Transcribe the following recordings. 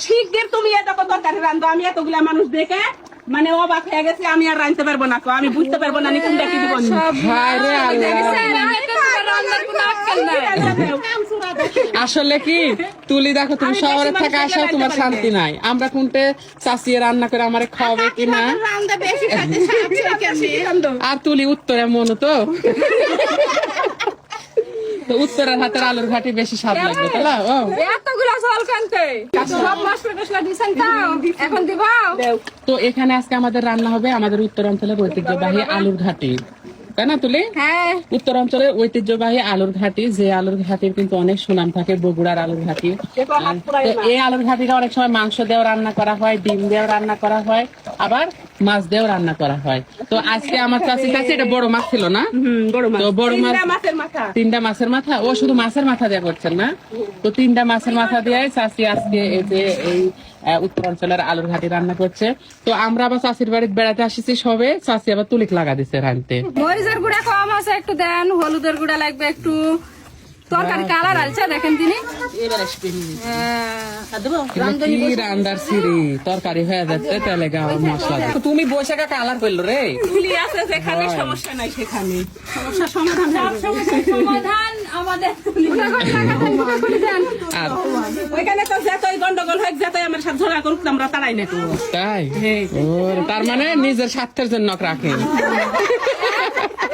শিগগির তুমি এত কত তরকারি রান্ধো আমি এতগুলা মানুষ দেখে মানে অবাক হয়ে গেছে আমি আর রাঁধতে পারব না তো আমি বুঝতে পারব না কোনটা কি দিব। হায় আসলে কি তুলি দেখো তুমি শহরে থেকে মানুষের আসো জন্য তোমার শান্তি নাই আমরা কোনটে চাচিয়ে রান্না করে আমারে খাওয়াবে কিনা আর তুলি উত্তরে মন তো তো উত্তরের হাতের আলুর ঘাটি বেশি স্বাদ লাগবে তাহলে ও এতগুলা চাল কানতে সব মশলা টসলা দিছেন তাও এখন দিবা? তো এখানে আজকে আমাদের রান্না হবে আমাদের উত্তরাঞ্চলের ঐতিহ্যবাহী আলুর ঘাটি। তাই না তুলি? হ্যাঁ। উত্তরাঞ্চলের ঐতিহ্যবাহী আলুর ঘাটি যে আলুর ঘাটির কিন্তু অনেক সুনাম থাকে বগুড়ার আলুর ঘাটি। তো এই আলুর ঘাটিটা অনেক সময় মাংস দিয়েও রান্না করা হয় ডিম দিয়েও রান্না করা হয়। আবার মাছ দিয়েও রান্না করা হয়। তো আজকে আমার চাষি কাছে এটা বড় মাছ ছিল না? বড় মাছ। তো বড় মাছ তিনটা মাছের মাথা। তিনটা মাছের মাথা? ও শুধু মাছের মাথা দিয়ে করছেন না? তো তিনটা মাছের মাথা দিয়ে চাষি আজকে এই যে এই উত্তরাঞ্চলের আলুর ঘাটি রান্না করছে। তো আমরা আবার চাষির বাড়িতে বেড়াতে আসিছি সবে। চাষি আবার তুলিক লাগা দিছে রাঁধতে। মরিচের গুঁড়া কম আছে একটু দেন হলুদের গুঁড়া লাগবে একটু। তরকারি কালার আলছে দেখেন তিনি। তরকারি হয়ে যাচ্ছে তেলে গাওয়া মশলা তুমি বৈশাখে কালার করল রে। তুলি আছে যেখানে সমস্যা নাই সেখানে। সমস্যার সমাধান সমাধান আমাদের ওইখানে তো যতই গন্ডগোল হোক যতই আমার সাথে ঝগড়া করুক আমরা তারাই না তো। তাই? তার মানে নিজের স্বার্থের জন্য রাখেন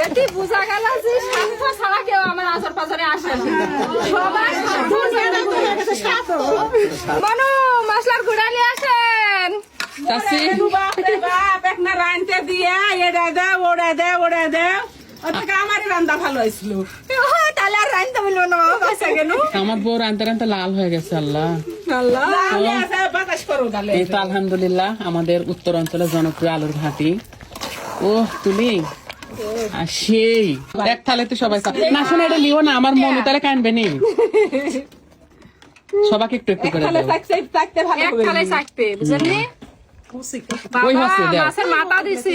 এটি বোঝা গেল যে স্বার্থ ছাড়া কেউ আমার আচার পাচারে আসে না। সবাই স্বার্থ মানু মশলার গুঁড়া নিয়ে আসেন। দিয়ে এটা দেও ওটা দেও ওটা দেও ওর থেকে আমারই রান্না ভালো হয়েছিল। ও, তাহলে আর রাইনতে বলল না বাসা গেল। আমার বউ রানতে রানতে লাল হয়ে গেছে আল্লাহ। আলহামদুলিল্লাহ আমাদের উত্তর অঞ্চলের জনপ্রিয় আলুর ঘাটি ও তুলি। আর সেই। এক থালে তো সবাই না শোনো এটা লিও না আমার মনে তাহলে কানবে নি। সবাকে একটু একটু করে দাও। থাকতে থাকতে ভালো এক হবে থালে চাকতে বুঝলি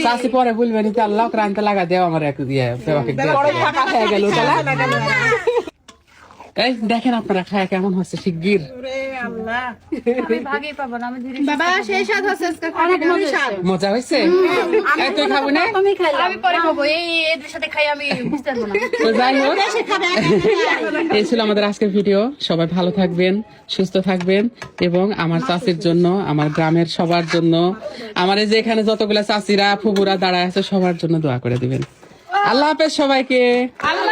চাষি পরে বলবে নি আল্লাহ রানতে লাগা দেও আমার এক দিয়ে। সেবাকে বড় ফাঁকা হয়ে গেল তাহলে এই দেখেন আপনারা খায় কেমন হচ্ছে শিগগির। মজা হয়েছে। এই তুই খাব না? আমি খাইলাম। আমি পরে খাব। এই এদের সাথে খাই আমি বুঝতে পারব না। তো যাই হোক। এই ছিল আমাদের আজকের ভিডিও। সবাই ভালো থাকবেন সুস্থ থাকবেন এবং আমার চাষির জন্য আমার গ্রামের সবার জন্য আমার এই যে এখানে যতগুলা চাষিরা ফুবুরা দাঁড়ায় আছে সবার জন্য দোয়া করে দিবেন। আল্লাহ হাফেজ সবাইকে। আল্লাহ